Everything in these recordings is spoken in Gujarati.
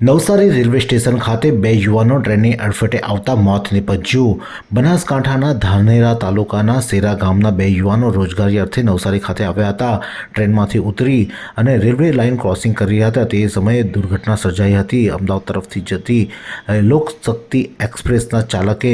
નવસારી રેલવે સ્ટેશન ખાતે બે યુવાનો ટ્રેનની અડફેટે આવતા મોત નીપજ્યું. બનાસકાંઠાના ધાનેરા તાલુકાના સેરા ગામના બે યુવાનો રોજગારી અર્થે નવસારી ખાતે આવ્યા હતા. ટ્રેનમાંથી ઉતરી અને રેલવે લાઇન ક્રોસિંગ કરી રહ્યા હતા. તે સમયે દુર્ઘટના સર્જાઈ હતી. અમદાવાદ તરફથી જતી લોકશક્તિ એક્સપ્રેસના ચાલકે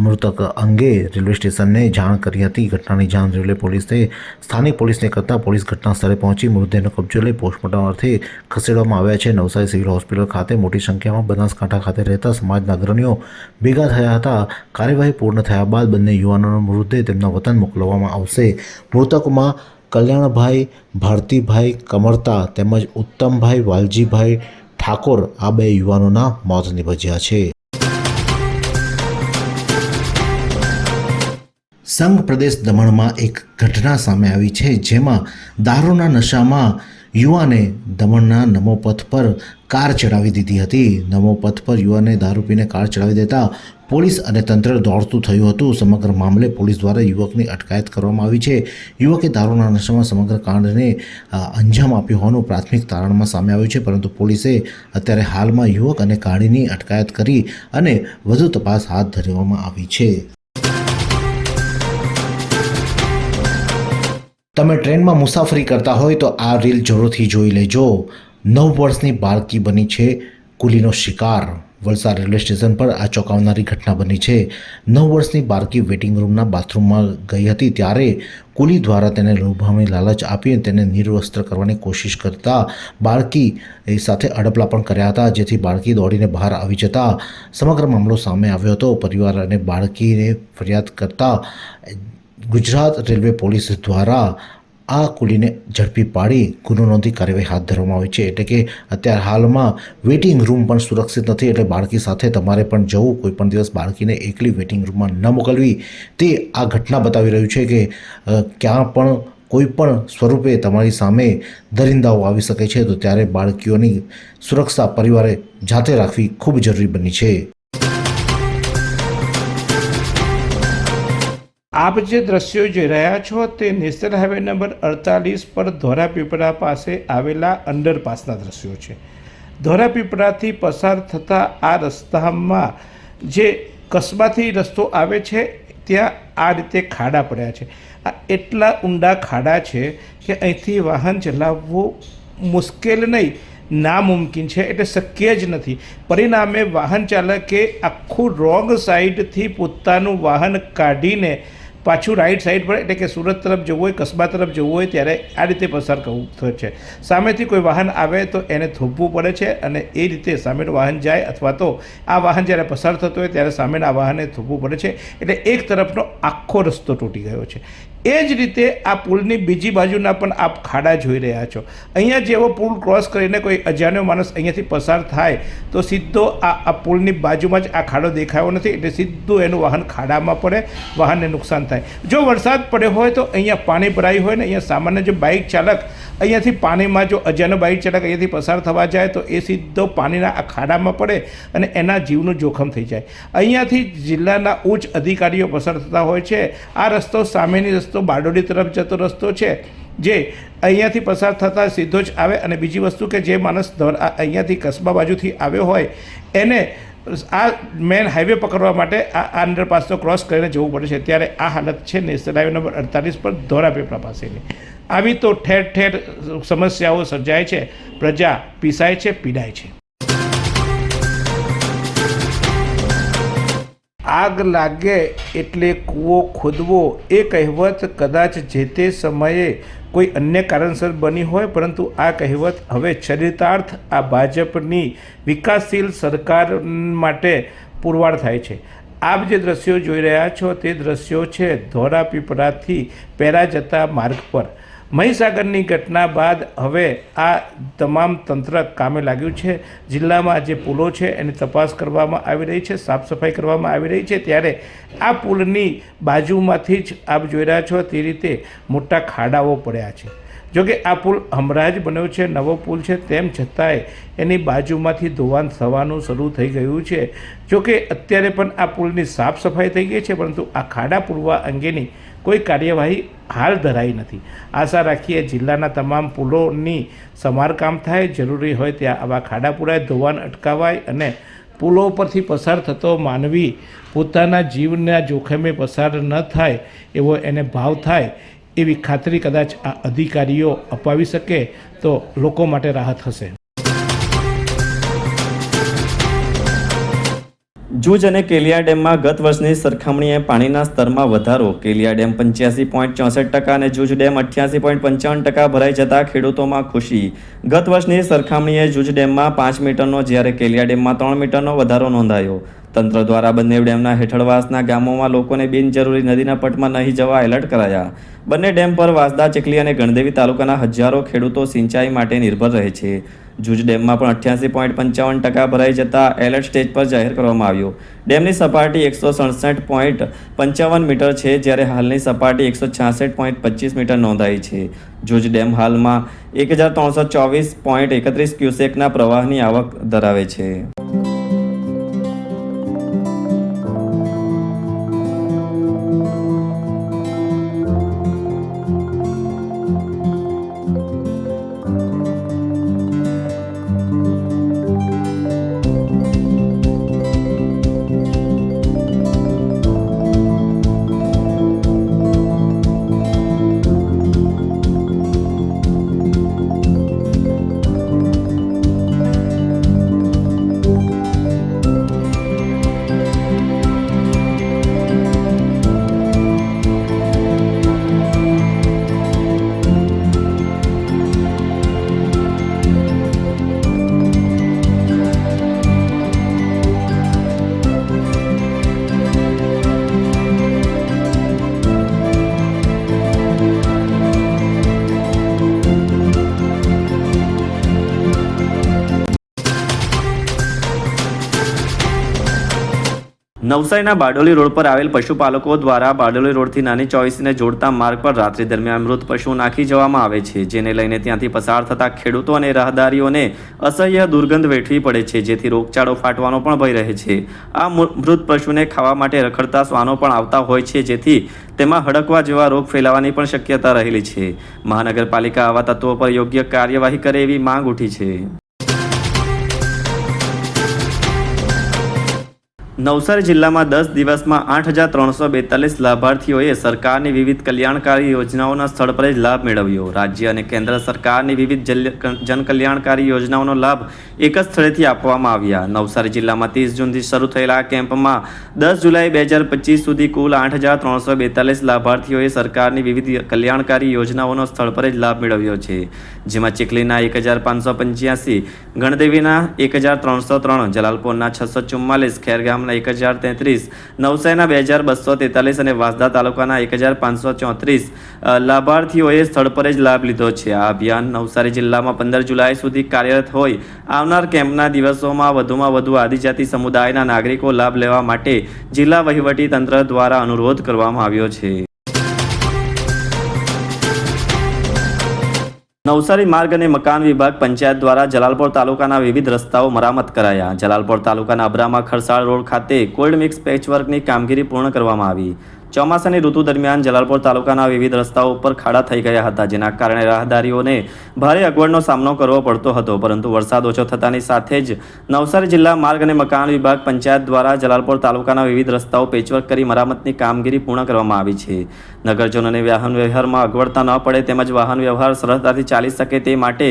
અમૃતક અંગે રેલવે સ્ટેશનને જાણ કરી હતી. ઘટનાની જાણ રેલવે પોલીસે, સ્થાનિક પોલીસને કરતાં પોલીસ ઘટના સ્થળે પહોંચી મૃતદેહનો કબજો લઈ પોસ્ટમોર્ટમ અર્થે ખસેડવામાં આવ્યા છે. નવસારી સિવિલ હોસ્પિટલ ખાતે મોટી સંખ્યામાં બનાસકાંઠા ખાતે રહેતા સમાજના અગ્રણીઓ ભેગા થયા હતા. કાર્યવાહી પૂર્ણ થયા બાદ બંને યુવાનોનો મૃતદેહ તેમના વતન મોકલવામાં આવશે. મૃતકોમાં કલ્યાણભાઈ, ભારતીભાઈ કમરતા તેમજ ઉત્તમભાઈ વાલજીભાઈ ઠાકોર આ બે યુવાનોના મોત નિપજ્યા છે. સંઘ પ્રદેશ દમણમાં એક ઘટના સામે આવી છે જેમાં દારૂના નશામાં યુવાને દમણના નમોપથ પર કાર ચડાવી દીધી હતી. નમોપથ પર યુવાને દારૂ પીને કાર ચડાવી દેતા પોલીસ અને તંત્ર દોડતું થયું હતું. સમગ્ર મામલે પોલીસ દ્વારા યુવકની અટકાયત કરવામાં આવી છે. યુવકે દારૂના નશામાં સમગ્ર કાંડને અંજામ આપ્યો હોવાનું પ્રાથમિક તારણમાં સામે આવ્યું છે. પરંતુ પોલીસે અત્યારે હાલમાં યુવક અને કાળીની અટકાયત કરી અને વધુ તપાસ હાથ ધરવામાં આવી છે. તમે ટ્રેનમાં મુસાફરી કરતા હોય તો આ રીલ જરૂરથી જોઈ લેજો. નવ વર્ષની બાળકી બની છે. કુલીનો શિકાર વલસાડ રેલવે સ્ટેશન પર આ ચોંકાવનારી ઘટના બની છે. નવ વર્ષની બાળકી વેટિંગ રૂમના બાથરૂમમાં ગઈ હતી ત્યારે કુલી દ્વારા તેને લોભામણી લાલચ આપી તેને નિર્વસ્ત્ર કરવાની કોશિશ કરતા બાળકી સાથે અડપલા પણ કર્યા હતા, જેથી બાળકી દોડીને બહાર આવી જતા સમગ્ર મામલો સામે આવ્યો હતો. પરિવાર અને બાળકીને ફરિયાદ કરતા ગુજરાત રેલવે પોલીસ દ્વારા આ કુલીને ઝડપી પાડી ગુનો નોંધી કાર્યવાહી હાથ ધરવામાં આવી છે. એટલે કે અત્યારે હાલમાં વેઇટિંગ રૂમ પણ સુરક્ષિત નથી. એટલે બાળકી સાથે તમારે પણ જવું, કોઈ પણ દિવસ બાળકીને એકલી વેઇટિંગ રૂમમાં ન મોકલવી. તે આ ઘટના બતાવી રહ્યું છે કે ક્યાં પણ કોઈ પણ સ્વરૂપે તમારી સામે દરિંદાઓ આવી શકે છે. તો ત્યારે બાળકીઓની સુરક્ષા પરિવારે જાતે રાખવી ખૂબ જરૂરી બની છે. આપ જે દ્રશ્યો જોઈ રહ્યા છો તે નેશનલ હાઈવે નંબર અડતાલીસ પર ધોરાપીપળા પાસે આવેલા અંડરપાસના દ્રશ્યો છે. ધોરાપીપળાથી પસાર થતા આ રસ્તામાં જે કસ્બાથી રસ્તો આવે છે, ત્યાં આ રીતે ખાડા પડ્યા છે. આ એટલા ઊંડા ખાડા છે કે અહીંથી વાહન ચલાવવું મુશ્કેલ નહીં, નામુમકિન છે, એટલે શક્ય જ નથી. પરિણામે વાહન ચાલકે આખું રોંગ સાઈડથી પોતાનું વાહન કાઢીને પાછું રાઈટ સાઈડ પર, એટલે કે સુરત તરફ જવું હોય, કસ્બા તરફ જવું હોય, ત્યારે આ રીતે પસાર કરવું થયું છે. સામેથી કોઈ વાહન આવે તો એને થોભવું પડે છે અને એ રીતે સામેનું વાહન જાય અથવા તો આ વાહન જ્યારે પસાર થતું હોય, ત્યારે સામેના વાહને થોભવું પડે છે. એટલે એક તરફનો આખો રસ્તો તૂટી ગયો છે. એ જ રીતે આ પુલની બીજી બાજુના પણ આપ ખાડા જોઈ રહ્યા છો. અહીંયા જેવો પુલ ક્રોસ કરીને કોઈ અજાણ્યો માણસ અહીંયાથી પસાર થાય, તો સીધો આ આ પુલની બાજુમાં જ આ ખાડો દેખાયો નથી, એટલે સીધું એનું વાહન ખાડામાં પડે, વાહનને નુકસાન થાય. જો વરસાદ પડ્યો હોય તો અહીંયા પાણી ભરાયું હોય ને, અહીંયા સામાન્ય જે બાઇક ચાલક અહીંયાથી પાણીમાં જો અજાનો બાઇક ચાલક અહીંયાથી પસાર થવા જાય તો એ સીધો પાણીના આ ખાડામાં પડે અને એના જીવનું જોખમ થઈ જાય. અહીંયાથી જિલ્લાના ઉચ્ચ અધિકારીઓ પસાર થતા હોય છે. આ રસ્તો સામેની રસ્તો બારડોલી તરફ જતો રસ્તો છે, જે અહીંયાથી પસાર થતાં સીધો જ આવે અને બીજી વસ્તુ કે જે માણસ આ અહીંયાથી કસ્બા બાજુથી આવ્યો હોય, એને આ મેન હાઈવે પકડવા માટે આ અંડરપાસનો ક્રોસ કરીને જવું પડે છે. ત્યારે આ હાલત છે નેશનલ હાઈવે નંબર અડતાલીસ પર ધોરાપીપળા પાસેની. આવી તો ઠેર ઠેર સમસ્યાઓ સર્જાય છે. પ્રજા પીસાય છે, પીડાય છે. આગ લાગે એટલે કૂવો ખોદવો એ કહેવત કદાચ જે તે સમયે કોઈ અન્ય કારણસર બની હોય, પરંતુ આ કહેવત હવે ચરિતાર્થ આ ભાજપની વિકાસશીલ સરકાર માટે પુરવાર થાય છે. આપ જે દ્રશ્યો જોઈ રહ્યા છો તે દ્રશ્યો છે ધોરાપીપળાથી પેરા જતા માર્ગ પર. મહીસાગરની ઘટના બાદ હવે આ તમામ તંત્ર કામે લાગ્યું છે. જિલ્લામાં જે પુલો છે એની તપાસ કરવામાં આવી રહી છે, સાફ સફાઈ કરવામાં આવી રહી છે. ત્યારે આ પુલની બાજુમાંથી જ આપ જોઈ રહ્યા છો તે રીતે મોટા ખાડાઓ પડ્યા છે. જોકે આ પુલ હમણાં જ બન્યો છે, નવો પુલ છે, તેમ છતાંય એની બાજુમાંથી ધોવાણ થવાનું શરૂ થઈ ગયું છે. જોકે અત્યારે પણ આ પુલની સાફ સફાઈ થઈ ગઈ છે, પરંતુ આ ખાડા પૂરવા અંગેની કોઈ કાર્યવાહી હાલ ધરાઈ નથી. આશા રાખીએ જિલ્લાના તમામ પુલોની સમારકામ થાય, જરૂરી હોય ત્યાં આવા ખાડા પુરાય ધોવાણ અટકાવાય અને પુલો પરથી પસાર થતો માનવી પોતાના જીવના જોખમે પસાર ન થાય એવો એને ભાવ થાય એવી ખાતરી કદાચ આ અધિકારીઓ અપાવી શકે તો લોકો માટે રાહત હશે. જૂજ અને કેલિયા ડેમમાં ગત વર્ષની સરખામણીએ પાણીના સ્તરમાં વધારો. કેલિયા ડેમ પંચ્યાસી પોઈન્ટ ચોસઠ ટકા અને જૂજ ડેમ અઠ્યાસી પોઈન્ટ પંચાવન ટકા ભરાઈ જતા ખેડૂતોમાં ખુશી. ગત વર્ષની સરખામણીએ જૂજ ડેમમાં પાંચ મીટરનો જ્યારે કેલિયા ડેમમાં ત્રણ મીટરનો વધારો નોંધાયો. તંત્ર દ્વારા બંને ડેમના હેઠળવાસના ગામોમાં લોકોને બિનજરૂરી નદીના પટમાં નહીં જવા એલર્ટ કરાયા. બંને ડેમ પર વાસદા ચીખલી અને ગણદેવી તાલુકાના હજારો ખેડૂતો સિંચાઈ માટે નિર્ભર રહે છે. જૂજ ડેમમાં પણ અઠ્યાસી પોઈન્ટ પંચાવન ટકા ભરાઈ જતા એલર્ટ સ્ટેજ પર જાહેર કરવામાં આવ્યો. ડેમની સપાટી એકસો સડસઠ પોઈન્ટ પંચાવન મીટર છે, જ્યારે હાલની સપાટી એકસો છાસઠ પોઈન્ટ પચીસ મીટર નોંધાઈ છે. જૂજ ડેમ હાલમાં એક હજાર ત્રણસો ચોવીસ પોઈન્ટ એકત્રીસ ક્યુસેકના પ્રવાહની આવક ધરાવે છે. નવસારીના બારડોલી રોડ પર આવેલ પશુપાલકો દ્વારા બારડોલી રોડથી નાની ચોઈસને જોડતા માર્ગ પર રાત્રિ દરમિયાન મૃત પશુ નાખી જવામાં આવે છે, જેને લઈને ત્યાંથી પસાર થતા ખેડૂતો અને રાહદારીઓને અસહ્ય દુર્ગંધ વેઠવી પડે છે, જેથી રોગચાળો ફાટવાનો પણ ભય રહે છે. આ મૃત પશુને ખાવા માટે રખડતા શ્વાનો પણ આવતા હોય છે, જેથી તેમાં હડકવા જેવા રોગ ફેલાવાની પણ શક્યતા રહેલી છે. મહાનગરપાલિકા આવા તત્વો પર યોગ્ય કાર્યવાહી કરે એવી માંગ ઉઠી છે. નવસારી જિલ્લામાં દસ દિવસમાં આઠ હજાર ત્રણસો બેતાલીસ લાભાર્થીઓએ સરકારની વિવિધ કલ્યાણકારી યોજનાઓના સ્થળ પર જ લાભ મેળવ્યો. રાજ્ય અને કેન્દ્ર સરકારની વિવિધ જનકલ્યાણકારી યોજનાઓનો લાભ એક જ સ્થળેથી આપવામાં આવ્યા. નવસારી જિલ્લામાં ત્રીસ જૂનથી શરૂ થયેલા આ કેમ્પમાં દસ જુલાઈ બે હજાર પચીસ સુધી કુલ આઠ હજાર ત્રણસો બેતાલીસ લાભાર્થીઓએ સરકારની વિવિધ કલ્યાણકારી યોજનાઓનો સ્થળ પર જ લાભ મેળવ્યો છે. જેમાં ચીખલીના એક હજાર પાંચસો પંચ્યાસી, ગણદેવીના એક હજાર ત્રણસો ત્રણ, જલાલપોરના છસો ચુમ્માલીસ ખેરગામના એક હજાર તેત્રીસ નવસારીના બે હજાર બસો તેતાલીસ અને વાંસદા તાલુકાના એક હજાર પાંચસો ચોત્રીસ લાભાર્થીઓએ સ્થળ પર જ લાભ લીધો છે. આ અભિયાન નવસારી જિલ્લામાં પંદર જુલાઈ સુધી કાર્યરત હોય આવનાર કેમ્પના દિવસોમાં વધુમાં વધુ આદિજાતિ સમુદાયના નાગરિકો લાભ લેવા માટે જિલ્લા વહીવટી તંત્ર દ્વારા અનુરોધ કરવામાં આવ્યો છે. નવસારી માર્ગ અને મકાન વિભાગ પંચાયત દ્વારા જલાલપોર તાલુકાના વિવિધ રસ્તાઓ મરામત કરાયા. જલાલપોર તાલુકાના અબ્રામા ખરસાળ રોડ ખાતે કોલ્ડ મિક્સ પેચવર્કની કામગીરી પૂર્ણ કરવામાં આવી. ચોમાસાની ઋતુ દરમિયાન જલાલપોર તાલુકાના વિવિધ રસ્તાઓ ઉપર ખાડા થઈ ગયા હતા, જેના કારણે રાહદારીઓને ભારે અગવડનો સામનો કરવો પડતો હતો, પરંતુ વરસાદ ઓછો થતાની સાથે જ નવસારી જિલ્લા માર્ગ અને મકાન વિભાગ પંચાયત દ્વારા જલાલપોર તાલુકાના વિવિધ રસ્તાઓ પેચવર્ક કરી મરામતની કામગીરી પૂર્ણ કરવામાં આવી છે. નગરજનોને વાહન વ્યવહારમાં અગવડતા ન પડે તેમજ વાહન વ્યવહાર સરળતાથી ચાલી શકે તે માટે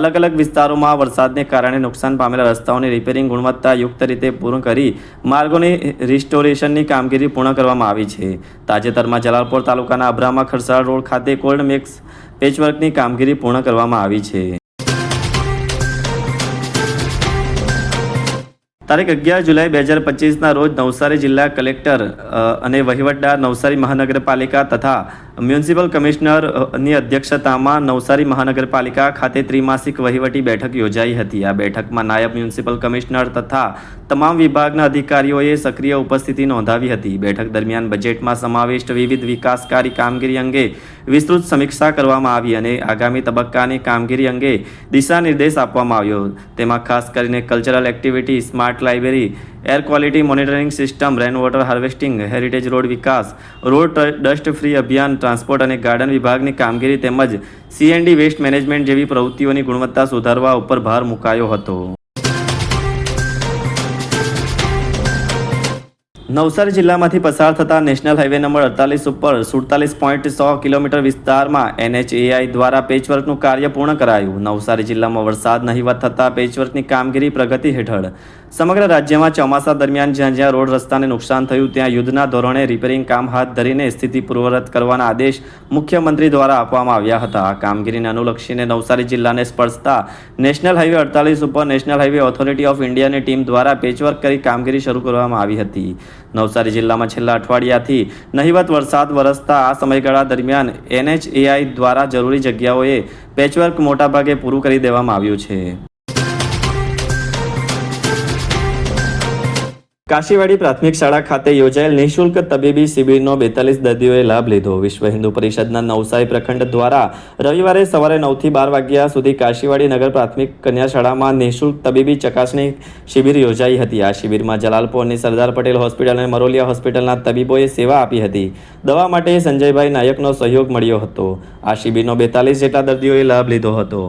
અલગ અલગ વિસ્તારોમાં વરસાદને કારણે નુકસાન પામેલા રસ્તાઓની રિપેરિંગ ગુણવત્તાયુક્ત રીતે પૂર્ણ કરી માર્ગોની રિસ્ટોરેશનની કામગીરી પૂર્ણ કરવામાં આવી છે. તાજેતરમાં જલાલપોર તાલુકાના અબ્રામા ખરસાળ રોડ ખાતે કોલ્ડ મિક્સ પેચવર્કની કામગીરી પૂર્ણ કરવામાં આવી છે. તારીખ અગિયાર જુલાઈ બે હજાર પચીસના રોજ નવસારી જિલ્લા કલેક્ટર અને વહીવટદાર નવસારી મહાનગરપાલિકા તથા મ્યુનિસિપલ કમિશનરની અધ્યક્ષતામાં નવસારી મહાનગરપાલિકા ખાતે ત્રિમાસિક વહીવટી બેઠક યોજાઈ હતી. આ બેઠકમાં નાયબ મ્યુનિસિપલ કમિશનર તથા તમામ વિભાગના અધિકારીઓએ સક્રિય ઉપસ્થિતિ નોંધાવી હતી. બેઠક દરમિયાન બજેટમાં સમાવિષ્ટ વિવિધ વિકાસકારી કામગીરી અંગે વિસ્તૃત સમીક્ષા કરવામાં આવી અને આગામી તબક્કાની કામગીરી અંગે દિશા નિર્દેશ આપવામાં આવ્યો. તેમાં ખાસ કરીને cultural activity, smart library air quality monitoring system rain water harvesting heritage road વિકાસ રોડ ડસ્ટ ફ્રી અભિયાન ટ્રાન્સપોર્ટ અને ગાર્ડન વિભાગની કામગીરી તેમજ સીએનડી વેસ્ટ મેનેજમેન્ટ જેવી પ્રવૃત્તિઓની ગુણવત્તા સુધારવા ઉપર ભાર મુકાયો હતો નવસારી જિલ્લામાંથી પસાર થતા નેશનલ હાઈવે નંબર અડતાલીસ ઉપર સુડતાલીસ પોઈન્ટ સો કિલોમીટર વિસ્તારમાં એનએચએઆઈ દ્વારા પેચવર્કનું કાર્ય પૂર્ણ કરાયું નવસારી જિલ્લામાં વરસાદ નહીવત થતાં પેચવર્કની કામગીરી પ્રગતિ હેઠળ સમગ્ર રાજ્યમાં ચોમાસા દરમિયાન જ્યાં જ્યાં રોડ રસ્તાને નુકસાન થયું, ત્યાં યુદ્ધના ધોરણે રિપેરિંગ કામ હાથ ધરીને સ્થિતિ પૂર્વવત કરવાના આદેશ મુખ્યમંત્રી દ્વારા આપવામાં આવ્યા હતા. આ કામગીરીને અનુલક્ષીને નવસારી જિલ્લાને સ્પર્શતા નેશનલ હાઈવે અડતાલીસ ઉપર નેશનલ હાઈવે ઓથોરિટી ઓફ ઇન્ડિયાની ટીમ દ્વારા પેચવર્ક કરી કામગીરી શરૂ કરવામાં આવી હતી. નવસારી જિલ્લામાં છેલ્લા અઠવાડિયાથી નહિવત વરસાદ વરસતા આ સમયગાળા દરમિયાન એનએચએઆઈ દ્વારા જરૂરી જગ્યાઓએ પેચવર્ક મોટાભાગે પૂરું કરી દેવામાં આવ્યું છે. કાશીવાડી પ્રાથમિક શાળા ખાતે યોજાયેલ નિઃશુલ્ક તબીબી શિબિરનો બેતાલીસ દર્દીઓએ લાભ લીધો. વિશ્વ હિન્દુ પરિષદના નવસારી પ્રખંડ દ્વારા રવિવારે સવારે નવથી બાર વાગ્યા સુધી કાશીવાડી નગર પ્રાથમિક કન્યા શાળામાં નિઃશુલ્ક તબીબી ચકાસણી શિબિર યોજાઈ હતી. આ શિબિરમાં જલાલપોરની સરદાર પટેલ હોસ્પિટલ અને મરોલિયા હોસ્પિટલના તબીબોએ સેવા આપી હતી. દવા માટે સંજયભાઈ નાયકનો સહયોગ મળ્યો હતો. આ શિબિરનો બેતાલીસ જેટલા દર્દીઓએ લાભ લીધો હતો.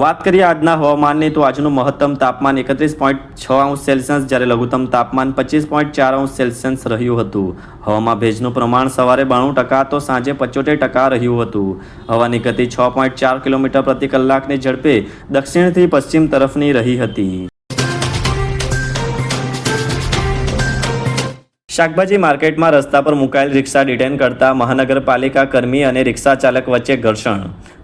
વાત કરીએ આજના હવામાનની, તો આજનું મહત્તમ તાપમાન એકત્રીસ પોઈન્ટ છ અંશ સેલ્સિયસ, જ્યારે લઘુત્તમ તાપમાન પચીસ પોઈન્ટ ચાર અંશ સેલ્સિયસ રહ્યું હતું. હવામાં ભેજનું પ્રમાણ સવારે બાણું ટકા તો સાંજે પચોતેર ટકા રહ્યું હતું. હવાની ગતિ છ પોઈન્ટ ચાર કિલોમીટર પ્રતિ કલાકની ઝડપે દક્ષિણથી પશ્ચિમ તરફની રહી હતી. શાકભાજી માર્કેટમાં રસ્તા પર મુકાયેલ રિક્ષા ડિટેન કરતા મહાનગરપાલિકા કર્મી અને રિક્ષા ચાલક વચ્ચે ઘર્ષણ.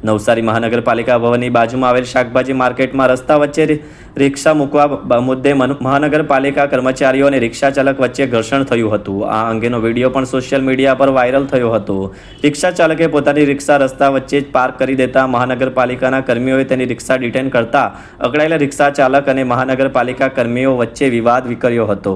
નવસારી મહાનગરપાલિકા ભવનની બાજુમાં આવેલ શાકભાજી માર્કેટમાં રસ્તા વચ્ચે રિક્ષા મૂકવા મુદ્દે મહાનગરપાલિકા કર્મચારીઓ અને રિક્ષા ચાલક વચ્ચે ઘર્ષણ થયું હતું. આ અંગેનો વીડિયો પણ સોશિયલ મીડિયા પર વાયરલ થયો હતો. રિક્ષા ચાલકે પોતાની રિક્ષા રસ્તા વચ્ચે જ પાર્ક કરી દેતા મહાનગરપાલિકાના કર્મીઓએ તેની રિક્ષા ડિટેન કરતા અકળાયેલા રિક્ષા ચાલક અને મહાનગરપાલિકા કર્મીઓ વચ્ચે વિવાદ વિકર્યો હતો.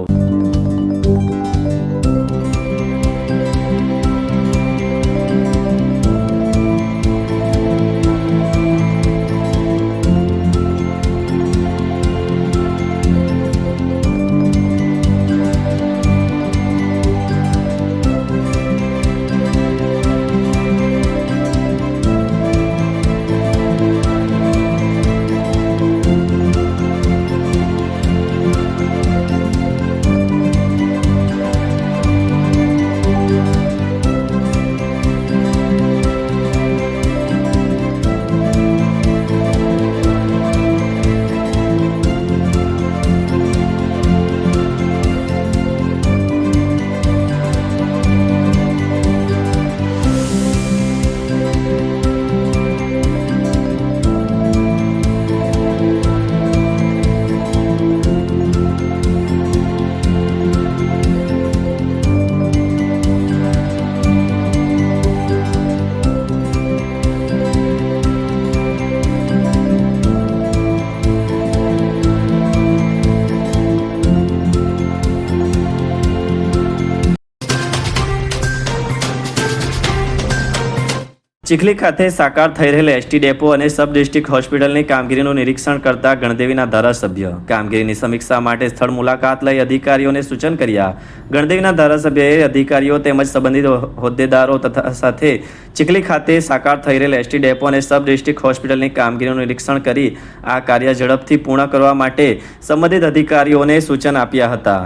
ચીખલી ખાતે સાકાર થઈ રહેલ એસટી ડેપો અને સબ ડિસ્ટ્રિક્ટ હોસ્પિટલની કામગીરીનું નિરીક્ષણ કરતા ગણદેવીના ધારાસભ્ય. કામગીરીની સમીક્ષા માટે સ્થળ મુલાકાત લઈ અધિકારીઓને સૂચન કર્યા. ગણદેવીના ધારાસભ્યએ અધિકારીઓ તેમજ સંબંધિત હોદ્દેદારો તથા સાથે ચીખલી ખાતે સાકાર થઈ રહેલ એસટી ડેપો અને સબ ડિસ્ટ્રિક્ટ હોસ્પિટલની કામગીરીનું નિરીક્ષણ કરી આ કાર્ય ઝડપથી પૂર્ણ કરવા માટે સંબંધિત અધિકારીઓને સૂચન આપ્યા હતા.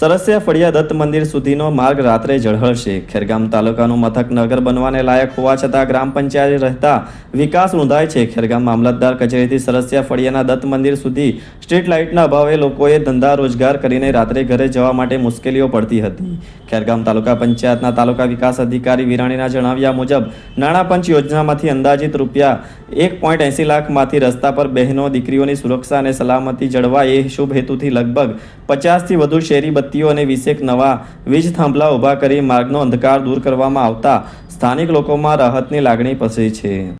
સરસિયા ફળિયા દત્ત મંદિર સુધીનો માર્ગ રાત્રે ઝળહળશે. ખેરગામ તાલુકાનું મથક નગર બનવાને લાયક હોવા છતાં ગ્રામ પંચાયત રહેતા વિકાસ રૂંધાય છે. ખેરગામ મામલતદાર કચેરીથી સરસિયા ફળિયાના દત્ત મંદિર સુધી સ્ટ્રીટ લાઇટના અભાવે લોકોએ ધંધા રોજગાર કરીને રાત્રે ઘરે જવા માટે મુશ્કેલીઓ પડતી હતી. ખેરગામ તાલુકા પંચાયતના તાલુકા વિકાસ અધિકારી વિરાણીના જણાવ્યા મુજબ, નાણાં પંચ યોજનામાંથી અંદાજિત રૂપિયા એક પોઈન્ટ એંસી લાખમાંથી રસ્તા પર બહેનો, દીકરીઓની સુરક્ષા અને સલામતી જળવાય એ શુભ હેતુથી લગભગ પચાસથી વધુ શેરી બત્તીઓ અને વીસેક નવા વીજ થાંભલા ઊભા કરી માર્ગનો અંધકાર દૂર કરવામાં આવતા સ્થાનિક લોકોમાં રાહતની લાગણી પસરી છે.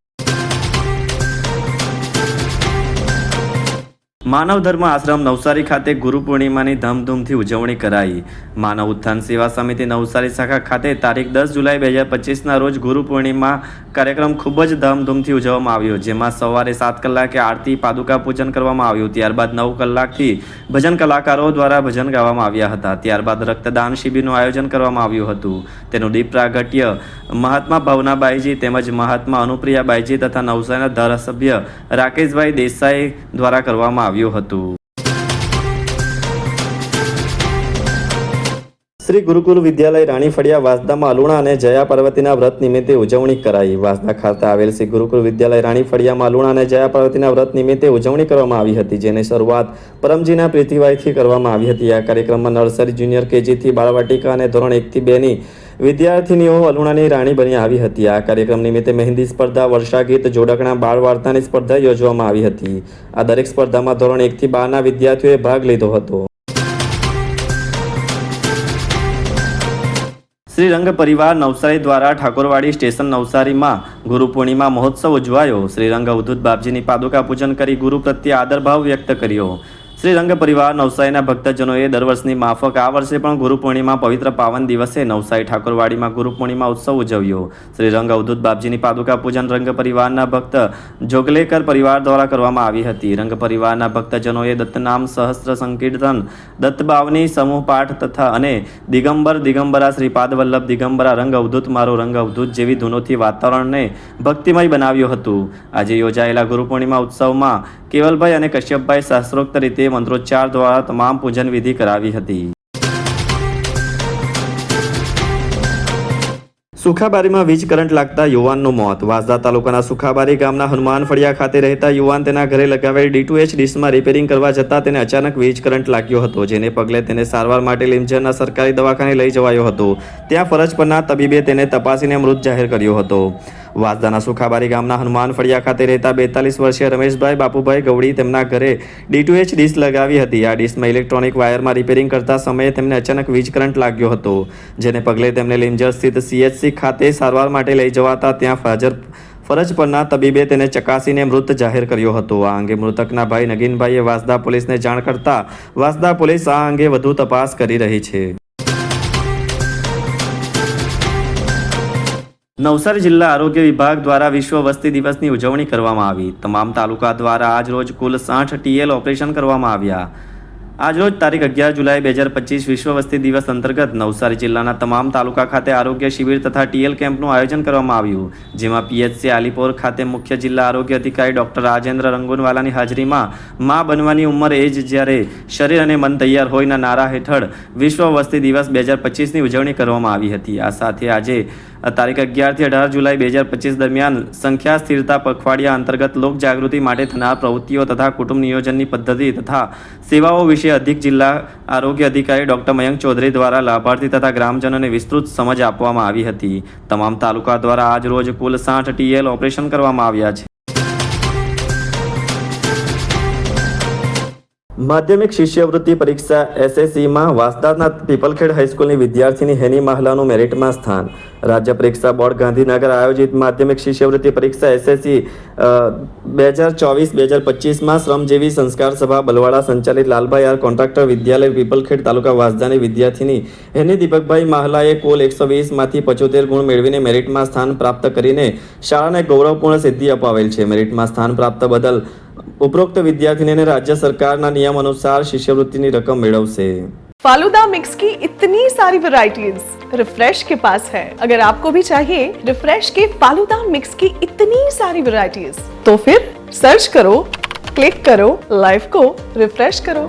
માનવ ધર્મ આશ્રમ નવસારી ખાતે ગુરુ પૂર્ણિમાની ધામધૂમથી ઉજવણી કરાઈ. માનવ ઉત્થાન સેવા સમિતિ નવસારી શાખા ખાતે તારીખ દસ જુલાઈ બે હજાર પચીસના રોજ ગુરુ પૂર્ણિમા કાર્યક્રમ ખૂબ જ ધામધૂમથી ઉજવવામાં આવ્યો, જેમાં સવારે સાત કલાકે આરતી, પાદુકા પૂજન કરવામાં આવ્યું, ત્યારબાદ નવ કલાકથી ભજન કલાકારો દ્વારા ભજન ગાવામાં આવ્યા હતા. ત્યારબાદ રક્તદાન શિબિરનું આયોજન કરવામાં આવ્યું હતું. તેનું દીપ પ્રાગટ્ય મહાત્મા ભાવનાબાઈજી તેમજ મહાત્મા અનુપ્રિયાબાઈજી તથા નવસારીના ધારાસભ્ય રાકેશભાઈ દેસાઈ દ્વારા કરવામાં આવ્યું હતું. શ્રી ગુરુકુલ વિદ્યાલય રાણી ફળિયા વાસદામાં અલુણા અને જયા પાર્વતીના વ્રત નિમિત્તે ઉજવણી કરાઈ. વાસદા ખાતે આવેલ શ્રી ગુરુકુલ વિદ્યાલય રાણી ફળિયામાં અલુણા અને જયા પાર્વતીના વ્રત નિમિત્તે ઉજવણી કરવામાં આવી હતી, જેની શરૂઆત પરમજીના પ્રીતિભાઈથી કરવામાં આવી હતી. આ કાર્યક્રમમાં નર્સરી જુનિયર કેજીથી બાળવાટિકા અને ધોરણ એકથી બેની વિદ્યાર્થીનીઓ અલુણાની રાણી બની આવી હતી. આ કાર્યક્રમ નિમિત્તે મહેંદી સ્પર્ધા વર્ષા ગીત જોડકણા બાળ વાર્તાની સ્પર્ધા યોજવામાં આવી હતી. આ દરેક સ્પર્ધામાં ધોરણ એકથી બારના વિદ્યાર્થીઓએ ભાગ લીધો હતો. શ્રી રંગ પરિવાર નવસારી દ્વારા ઠાકોરવાડી સ્ટેશન નવસારીમાં ગુરુ પૂર્ણિમા મહોત્સવ ઉજવાયો. શ્રી રંગ અવધૂત બાપજીની પાદુકા પૂજન કરી ગુરુ પ્રત્યે આદરભાવ વ્યક્ત કર્યો. શ્રી રંગ પરિવાર નવસારીના ભક્તજનોએ દર વર્ષની માફક આ વર્ષે પણ ગુરુ પૂર્ણિમા પવિત્ર પાવન દિવસે નવસારી ઠાકોરવાડીમાં ગુરુ પૂર્ણિમા ઉત્સવ ઉજવ્યો. શ્રી રંગ અવધૂત બાપજીની પાદુકા પૂજન રંગ પરિવારના ભક્ત જોગલેકર પરિવાર દ્વારા કરવામાં આવી હતી. રંગ પરિવારના ભક્તજનોએ દત્તનામ સહસ્ત્ર સંકીર્તન, દત્તબાવની સમૂહ પાઠ તથા અને દિગંબર, દિગંબરા, શ્રીપાદ વલ્લભ, દિગંબરા રંગ અવધૂત, મારો રંગ અવધૂત જેવી ધૂનોથી વાતાવરણને ભક્તિમય બનાવ્યું હતું. આજે યોજાયેલા ગુરુ પૂર્ણિમા ઉત્સવમાં કેવલભાઈ અને કશ્યપભાઈ શાસ્ત્રોક્ત રીતે મંત્રોચ્ચાર દ્વારા તમામ પૂજન વિધિ કરાવી હતી. સુખાબારીમાં વીજ કરંટ લાગતા યુવાનનું મોત. વાંસદા તાલુકાના સુખાબારી ગામના હનુમાન ફળિયા ખાતે રહેતા યુવાન તેના ઘરે લગાવેલ ડી એચ ડીશમાં રિપેરિંગ કરવા જતાં તેને અચાનક વીજ કરંટ લાગ્યો હતો, જેને પગલે તેને સારવાર માટે લીમઝરના સરકારી દવાખાને લઈ જવાયો હતો. ત્યાં ફરજ પરના તબીબે તેને તપાસીને મૃત જાહેર કર્યો હતો. વાંસદાના સુખાબારી ગામના હનુમાન ફળિયા ખાતે રહેતા બેતાલીસ વર્ષીય રમેશભાઈ બાપુભાઈ ગવડી તેમના ઘરે ડી ટુ એચ ડીશ લગાવી હતી. આ ડીશમાં ઇલેક્ટ્રોનિક વાયરમાં રિપેરિંગ કરતા સમયે તેમને અચાનક વીજ કરંટ લાગ્યો હતો. જેને પગલે તેમને લિંજર સ્થિત સીએચસી ખાતે સારવાર માટે લઈ જવાતા ત્યાં હાજર ફરજ પરના તબીબે તેને ચકાસીને મૃત જાહેર કર્યો હતો. આ અંગે મૃતકના ભાઈ નગીનભાઈએ વાસદા પોલીસને જાણ કરતા વાસદા પોલીસ આ અંગે વધુ તપાસ કરી રહી છે. નવસારી જિલ્લા આરોગ્ય વિભાગ દ્વારા વિશ્વ વસ્તી દિવસની ઉજવણી કરવામાં આવી. તમામ તાલુકા દ્વારા આજ રોજ કુલ સાઠ ટીએલ ઓપરેશન કરવામાં આવ્યા. આજરોજ તારીખ અગિયાર જુલાઈ બે હજાર પચીસ વિશ્વ વસ્તી દિવસ અંતર્ગત નવસારી જિલ્લાના તમામ તાલુકા ખાતે આરોગ્ય શિબિર તથા ટીએલ કેમ્પનું આયોજન કરવામાં આવ્યું. જેમાં પીએચસી આલીપોર ખાતે મુખ્ય જિલ્લા આરોગ્ય અધિકારી ડોક્ટર રાજેન્દ્ર રંગુનવાલાની હાજરીમાં મા બનવાની ઉંમર એ જ જ્યારે શરીર અને મન તૈયાર હોયના નારા હેઠળ વિશ્વ વસ્તી દિવસ બે હજાર પચીસની ઉજવણી કરવામાં આવી હતી. આ સાથે આજે તારીખ અગિયારથી અઢાર જુલાઈ બે હજાર પચીસ દરમિયાન સંખ્યા, સ્થિરતા, પખવાડિયા અંતર્ગત લોક જાગૃતિ માટે થનાર પ્રવૃત્તિઓ તથા કુટુંબ નિયોજનની પદ્ધતિ તથા સેવાઓ વિશે અધિક જિલ્લા આરોગ્ય અધિકારી ડોક્ટર મયંક ચૌધરી દ્વારા લાભાર્થી તથા ગ્રામજનોને વિસ્તૃત સમજ આપવામાં આવી હતી. તમામ તાલુકા દ્વારા આજ રોજ કુલ સાઠ ટીએલ ઓપરેશન કરવામાં આવ્યા છે. માધ્યમિક શિષ્યવૃત્તિ પરીક્ષા એસએસસીમાં વાસદાના પીપલખેડ હાઈસ્કૂલની વિદ્યાર્થીની હેની માહલાનું મેરિટમાં સ્થાન. રાજ્ય પરીક્ષા બોર્ડ ગાંધીનગર આયોજિત માધ્યમિક શિષ્યવૃત્તિ પરીક્ષા એસએસસી બે હજાર ચોવીસ બે હજાર પચીસમાં શ્રમજીવી સંસ્કાર સભા બલવાડા સંચાલિત લાલભાઈ આર કોન્ટ્રાક્ટર વિદ્યાલય પીપલખેડ તાલુકા વાસદાની વિદ્યાર્થીની હેની દીપકભાઈ માહલાએ કુલ એકસો વીસમાંથી પચોતેર ગુણ મેળવીને મેરિટમાં સ્થાન પ્રાપ્ત કરીને શાળાને ગૌરવપૂર્ણ સિદ્ધિ અપાવેલ છે. મેરિટમાં સ્થાન પ્રાપ્ત બદલ ઉપરોક્ત વિદ્યાર્થીનીને રાજ્ય સરકારના નિયમ અનુસાર શિષ્યવૃત્તિની રકમ મેળવશે फालूदा मिक्स की इतनी सारी वैरायटीज रिफ्रेश के पास है अगर आपको भी चाहिए रिफ्रेश के फालूदा मिक्स की इतनी सारी वैरायटीज तो फिर सर्च करो क्लिक करो लाइफ को रिफ्रेश करो